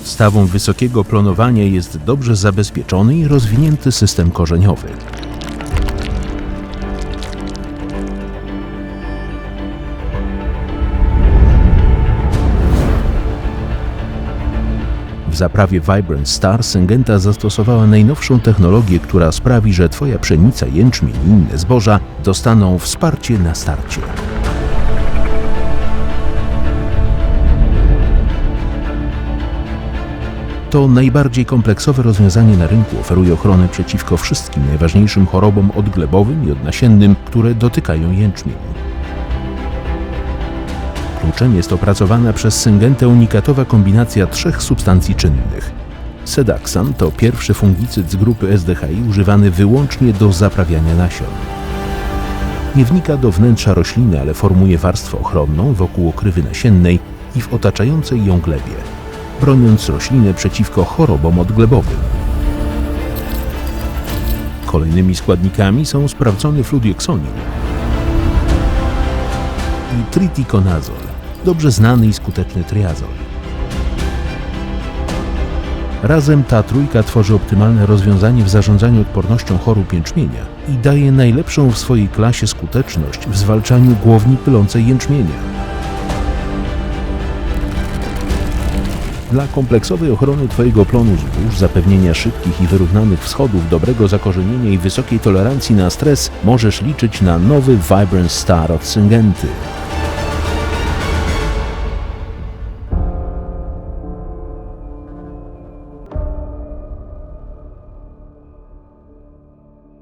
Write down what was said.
Podstawą wysokiego planowania jest dobrze zabezpieczony i rozwinięty system korzeniowy. W zaprawie Vibrant Star Syngenta zastosowała najnowszą technologię, która sprawi, że Twoja pszenica, jęczmień i inne zboża dostaną wsparcie na starcie. To najbardziej kompleksowe rozwiązanie na rynku oferuje ochronę przeciwko wszystkim najważniejszym chorobom odglebowym i odnasiennym, które dotykają jęczmień. Kluczem jest opracowana przez Syngentę unikatowa kombinacja trzech substancji czynnych. Sedaxan to pierwszy fungicyd z grupy SDHI używany wyłącznie do zaprawiania nasion. Nie wnika do wnętrza rośliny, ale formuje warstwę ochronną wokół okrywy nasiennej i w otaczającej ją glebie, broniąc roślinę przeciwko chorobom odglebowym. Kolejnymi składnikami są sprawdzony fludioksonin i triticonazol, dobrze znany i skuteczny triazol. Razem ta trójka tworzy optymalne rozwiązanie w zarządzaniu odpornością chorób jęczmienia i daje najlepszą w swojej klasie skuteczność w zwalczaniu głowni pylącej jęczmienia. Dla kompleksowej ochrony Twojego plonu zbóż, zapewnienia szybkich i wyrównanych wschodów, dobrego zakorzenienia i wysokiej tolerancji na stres możesz liczyć na nowy Vibrant Star od Syngenty.